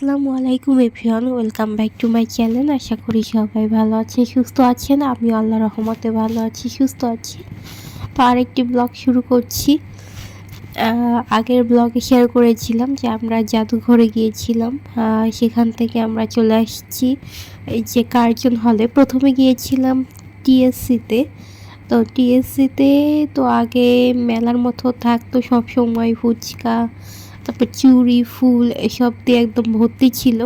আসসালামু আলাইকুম everyone, welcome back to my channel. আশা করি সবাই ভালো আছেন, সুস্থ আছেন। আমি আল্লাহ রহমতে ভালো আছি, সুস্থ আছি। তো আরেকটি ব্লগ শুরু করছি। আগের ব্লগে শেয়ার করেছিলাম যে আমরা জাদুঘরে গিয়েছিলাম। সেখান থেকে আমরা চলে আসছি। এই যে কার্জন হলে প্রথমে গিয়েছিলাম টিএসসিতে তো। টিএসসিতে তো আগে মেলার মতো থাকতো সব সময় ফুচকা তারপর চুড়ি ফুল এসব দিয়ে একদম ভর্তি ছিল।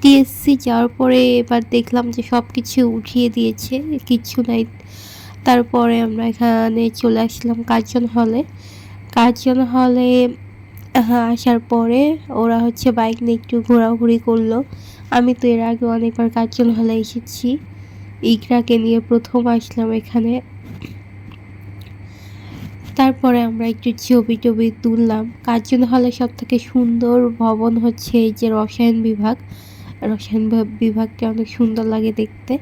টিএসসি যাওয়ার পরে এবার দেখলাম যে সব কিছু উঠিয়ে দিয়েছে কিচ্ছু নাই। তারপরে আমরা এখানে চলে আসলাম কার্জন হলে কার্জন হলে হ্যাঁ আসার পরে ওরা হচ্ছে বাইক নিয়ে একটু ঘোরাঘুরি করল। আমি তো এর আগে অনেকবার কার্জন হলে এসেছি। ইকরাকে নিয়ে প্রথম আসলাম এখানে। তারপরে আমরা একটু ছবি টবি তুললাম। কার্জন হলে সব থেকে সুন্দর ভবন হচ্ছে এই যে রসায়ন বিভাগ। রসায়ন বিভাগটা অনেক সুন্দর লাগে দেখতে।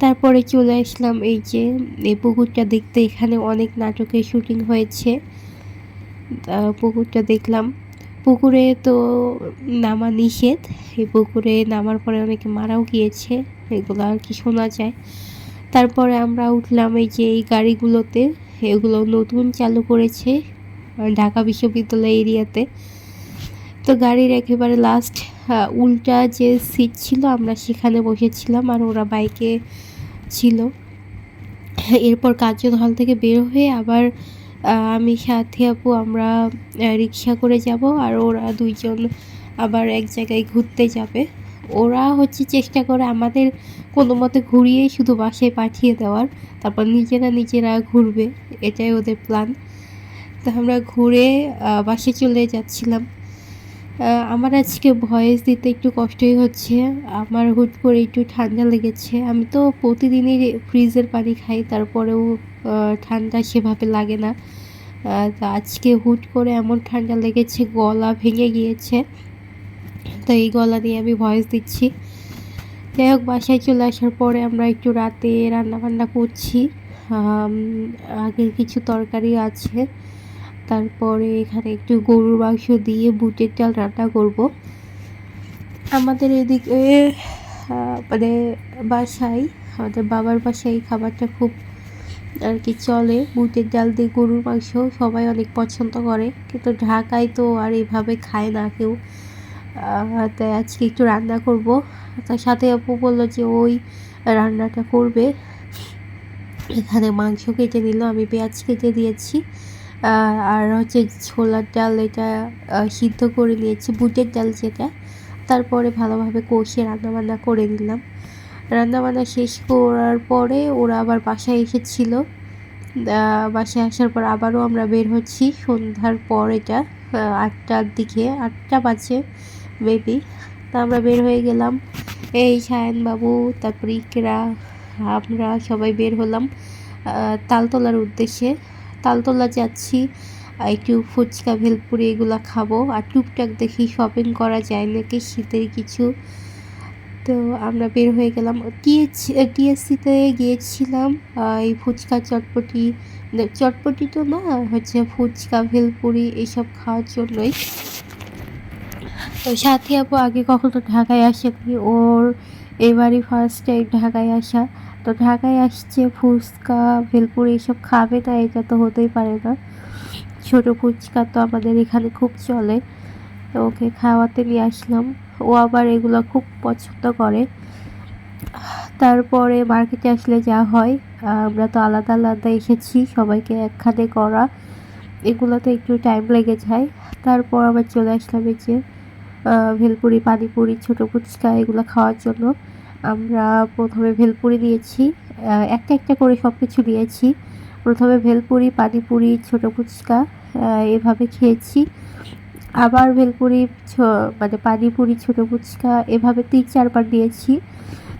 তারপরে চলে আসলাম এই যে, এই পুকুরটা দেখতে এখানে অনেক নাটকের শুটিং হয়েছে। পুকুরটা দেখলাম। পুকুরে তো নামা নিষেধ। এই পুকুরে নামার পরে অনেকে মারাও গিয়েছে। এগুলো আর কি শোনা যায়। তারপরে আমরা উঠলাম এই যে এই গাড়িগুলোতে। এগুলো নতুন চালু করেছে ঢাকা বিশ্ববিদ্যালয় এরিয়াতে। তো গাড়ির একেবারে লাস্ট উল্টা যে সিট ছিল, আমরা সেখানে বসেছিলাম আর ওরা বাইকে ছিল। এরপর কার্জন হল থেকে বের হয়ে আবার আমি সাথে আপু, আমরা রিক্সা করে যাব আর ওরা দুইজন আবার এক জায়গায় ঘুরতে যাবে। ওরা হচ্ছে চেষ্টা করে আমাদের কোনো মতে ঘুরিয়ে শুধু বাসায় পাঠিয়ে দেওয়ার, তারপর নিজেরা নিজেরা ঘুরবে, এটাই ওদের প্ল্যান তো আমরা ঘুরে বাসে চলে যাচ্ছিলাম। আমার আজকে ভয়েস দিতে একটু কষ্টই হচ্ছে, আমার হুট করে একটু ঠান্ডা লেগেছে। আমি তো প্রতিদিনই ফ্রিজের পানি খাই, তারপরেও ঠান্ডা সেভাবে লাগে না। আজকে হুট করে এমন ঠান্ডা লেগেছে, গলা ভেঙে গিয়েছে। তো এই গলা দিয়ে আমি ভয়েস দিচ্ছি। যাই হোক, বাসায় চলে আসার পরে আমরা একটু রাতে রান্নাবান্না করছি। আগের কিছু তরকারি আছে। তারপরে এখানে একটু গরুর মাংস দিয়ে বুটের ডাল রান্না করব। আমাদের এদিকে মানে বাসায়, আমাদের বাবার বাসায় এই খাবারটা খুব আর কি চলে। বুটের ডাল দিয়ে গরুর মাংস সবাই অনেক পছন্দ করে। কিন্তু ঢাকায় তো আর এভাবে খায় না কেউ। তাই আজকে একটু রান্না করব। তার সাথে আপু বলল যে ওই রান্নাটা করবে। এখানে মাংস কেটে নিল, আমি পেঁয়াজ কেটে দিয়েছি। আর হচ্ছে ছোলার ডাল এটা সিদ্ধ করে নিয়েছি, বুটের ডাল যেটা। তারপরে ভালোভাবে কষিয়ে রান্নাবান্না করে নিলাম। রান্নাবান্না শেষ করার পরে ওরা আবার বাসায় এসেছিল। বাসায় আসার পর আবারও আমরা বের হচ্ছি সন্ধ্যার পর এটা আটটার দিকে, আটটা বাজে। বেবি তা আমরা বের হয়ে গেলাম। এই সায়ন বাবু, তারপর ইকরা, আমরা সবাই বের হলাম তালতলার উদ্দেশ্যে। তালতলা যাচ্ছি একটু ফুচকা, ভেলপুরি এগুলো খাব। আর টুকটাক দেখি শপিং করা যায় নাকি, শীতের কিছু। তো আমরা বের হয়ে গেলাম। টিএসসিতে গিয়েছিলাম এই ফুচকা চটপটি। চটপটি তো না, হচ্ছে ফুচকা, ভেলপুরি এইসব খাওয়ার জন্যই। সাথী আপু আগে কখনো ঢাকায় আসেনি ওর এবারই ফার্স্ট টাইম ঢাকায় আসা। তো ঢাকায় আসছে, ফুচকা, ভেলপুরি এইসব খাবে না এটা তো হতেই পারে না। ছোটো ফুচকা তো আমাদের এখানে খুব চলে। তো ওকে খাওয়াতে নিয়ে আসলাম। ও আবার এগুলো খুব পছন্দ করে। তারপরে মার্কেটে আসলে যা হয়, আমরা তো আলাদা আলাদা এসেছি, সবাইকে একখানে করা। এগুলোতে একটু টাইম লেগে যায়। তারপর আবার চলে আসলাম এই যে ভেলপুরি, পানিপুরি, ছোটো ফুচকা এগুলো খাওয়ার জন্য আমরা প্রথমে ভেলপুরি দিয়েছি। একটা একটা করে সব কিছু দিয়েছি। প্রথমে ভেলপুরি, পানিপুরি, ছোটো ফুচকা এভাবে খেয়েছি। আবার ভেলপুরি মানে পানিপুরি, ছোটো ফুচকা, এভাবে তিন চারবার দিয়েছি।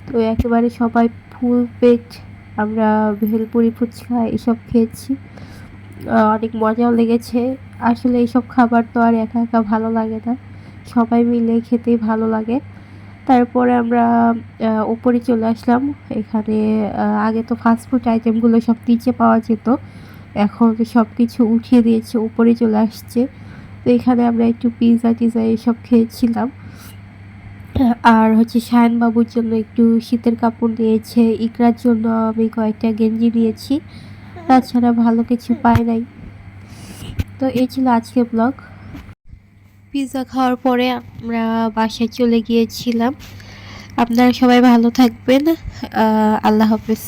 তো একেবারে সবাই ফুল পেট আমরা ভেলপুরি, ফুচকা এসব খেয়েছি। অনেক মজাও লেগেছে। আসলে এইসব খাবার তো আর একা একা ভালো লাগে না। সবাই মিলে খেতেই ভালো লাগে। তারপরে আমরা উপরে চলে আসলাম। এখানে আগে তো ফাস্টফুড আইটেমগুলো সব নিচে পাওয়া যেত। এখন সব কিছু উঠিয়ে দিয়েছে, উপরে চলে আসছে। তো এখানে আমরা একটু পিৎজা টিজা এসব খেয়েছিলাম। আর হচ্ছে বাবুর জন্য একটু শীতের কাপড় নিয়েছে, ইকরার জন্য আমি কয়েকটা গেঞ্জি নিয়েছি। তাছাড়া ভালো কিছু পাই নাই। তো এই ছিল আজকে ব্লগ পিৎজা খাওয়ার পরে আমরা বাসায় চলে গিয়েছিলাম। আপনারা সবাই ভালো থাকবেন। আল্লাহ হাফেজ।